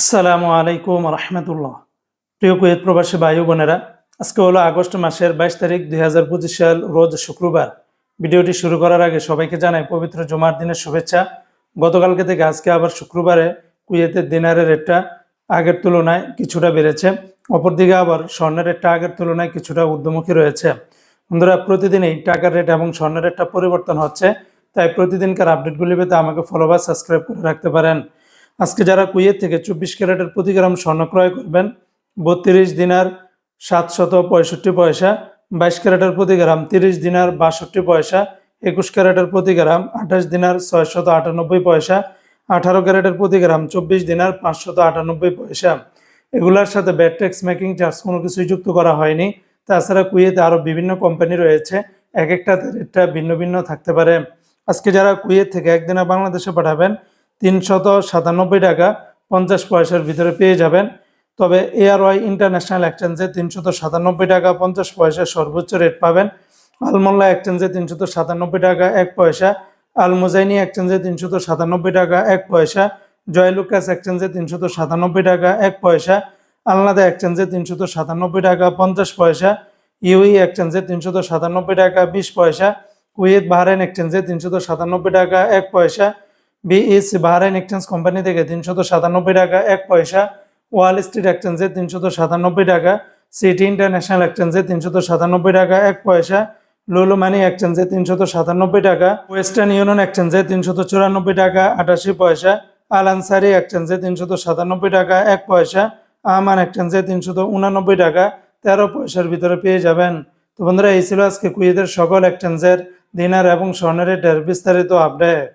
আসসালামু আলাইকুম রহমতুল্লাহ। প্রিয় কুয়েত প্রবাসী ভাই বোনেরা, আজকে হলো আগস্ট মাসের বাইশ তারিখ দুই হাজার পঁচিশ সাল, রোজ শুক্রবার। ভিডিওটি শুরু করার আগে সবাইকে জানাই পবিত্র জমার দিনের শুভেচ্ছা। গতকালকে থেকে আজকে আবার শুক্রবারে কুয়েতের দিনারের রেটটা আগের তুলনায় কিছুটা বেড়েছে। অপরদিকে আবার স্বর্ণের রেটটা আগের তুলনায় কিছুটা ঊর্ধ্বমুখী রয়েছে। বন্ধুরা প্রতিদিনই টাকার রেট এবং স্বর্ণের রেটটা পরিবর্তন হচ্ছে। তাই প্রতিদিনকার আপডেটগুলি পেতে আমাকে ফলো বা সাবস্ক্রাইব করে রাখতে পারেন। আজকে যারা কুয়েত থেকে চব্বিশ ক্যারেটের প্রতি গ্রাম স্বর্ণ ক্রয় করবেন, বত্রিশ দিনার সাতশত পঁয়ষট্টি পয়সা, বাইশ ক্যারেটের প্রতি গ্রাম তিরিশ দিনার বাষট্টি পয়সা, একুশ ক্যারেটের প্রতি গ্রাম আঠাশ দিনার ছয়শত আটানব্বই পয়সা, আঠারো ক্যারেটের প্রতি গ্রাম চব্বিশ দিনার পাঁচশত আটানব্বই পয়সা। এগুলোর সাথে ব্যাট ট্যাক্স, মেকিং চার্জ কোনো কিছুই যুক্ত করা হয়নি। তাছাড়া কুয়েতে আরও বিভিন্ন কোম্পানি রয়েছে, এক একটা রেটটা ভিন্ন ভিন্ন থাকতে পারে। আজকে যারা কুয়েত থেকে একদিনে বাংলাদেশে পাঠাবেন তিনশত সাতানব্বই টাকা পঞ্চাশ পয়সার ভিতরে পেয়ে যাবেন। তবে এআরওয়াই ইন্টারন্যাশনাল এক্সচেঞ্জে তিনশত সাতানব্বই টাকা পঞ্চাশ পয়সা সর্বোচ্চ রেট পাবেন। আলমোল্লা এক্সচেঞ্জে তিনশত সাতানব্বই টাকা এক পয়সা। আলমোজাইনি এক্সচেঞ্জে তিনশত সাতানব্বই টাকা এক পয়সা। জয়লুকাস এক্সচেঞ্জে তিনশত সাতানব্বই টাকা এক পয়সা। আলনাদা এক্সচেঞ্জে তিনশত সাতানব্বই টাকা পঞ্চাশ পয়সা। ইউই এক্সচেঞ্জে তিনশত সাতানব্বই টাকা বিশ পয়সা। কুয়েত বাহরাইন এক্সচেঞ্জে তিনশত সাতানব্বই টাকা এক পয়সা। বিএসসি বাহরাইন এক্সচেঞ্জ কোম্পানি থেকে তিনশত সাতানব্বই টাকা, এক পয়সা। ওয়াল স্ট্রিট এক্সচেঞ্জে তিনশত সাতানব্বই টাকা। সিটি ইন্টারন্যাশনাল এক্সচেঞ্জে তিনশত সাতানব্বই টাকা, এক পয়সা। লুলু মানি এক্সচেঞ্জে তিনশত সাতানব্বই টাকা। ওয়েস্টার্ন ইউনিয়ন এক্সচেঞ্জে তিনশত চুরানব্বই টাকা, আটাশি পয়সা। আল আনসারি এক্সচেঞ্জে তিনশত সাতানব্বই টাকা, এক পয়সা। আমান এক্সচেঞ্জে তিনশত উনানব্বই টাকা, তেরো পয়সার ভিতরে পেয়ে যাবেন। তো বন্ধুরা, এই ছিল আজকে কুয়েতের সকল এক্সচেঞ্জের দিনার এবং স্বর্ণের বিস্তারিত আপডেট